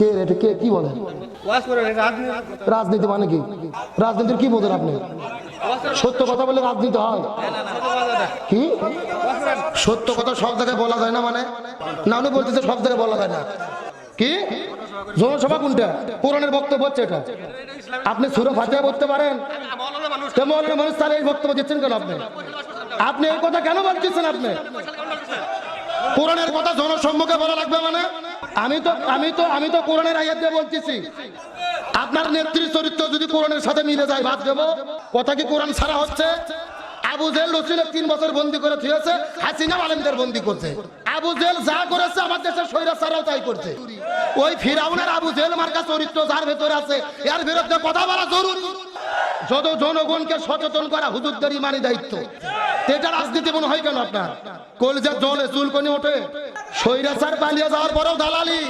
কে এটা কে, কি বলেন? রাজনীতি মানে কি? রাজনীতির কি বোঝেন আপনি? সত্য কথা বলে রাজনীতি হয়। কি? সত্য কথা সব জায়গায় বলা যায় না মানে? না, উনি বলতেছে সব জায়গায় বলা যায় না। কি? জনসভা কোনটা? পুরাণের বক্তব্য হচ্ছে এটা। আপনি সুরো ফাটিয়া বলতে পারেন। মানুষ তাহলে এই বক্তব্য দিচ্ছেন কেন আপনি? আপনি এই কথা কেন বলতেছেন আপনি? কোরআনের কথা জনসম্মুখে বলা লাগবে মানে? আমি তো আমি তো আমি তো কোরআনের আয়াত দিয়ে বলতেছি। আপনার নেত্রী চরিত্র যদি কোরআনের সাথে মিলে যায়, বাদ দেবো। কথা কি কোরআন ছাড়া হচ্ছে? আবু জেল রসুলের তিন বছর বন্দি করে থিয়েছে, হাসিনা আলমদের বন্দি করছে। আবু জেল যা করেছে, আমার দেশের সৈরা ছাড়াও তাই করছে। ওই ফিরাউনের আবু জেল মার্কা চরিত্র যার ভেতরে আছে, এর বিরুদ্ধে কথা বলা জরুরি। যত জনগণকে সচেতন করা হুজুরদের ইমানি দায়িত্ব। এটা রাজনীতি মনে হয় কেন আপনার? কলজার জলে চুলকনি ওঠে। স্বৈরাচার পালিয়ে যাওয়ার পরেও দালালি।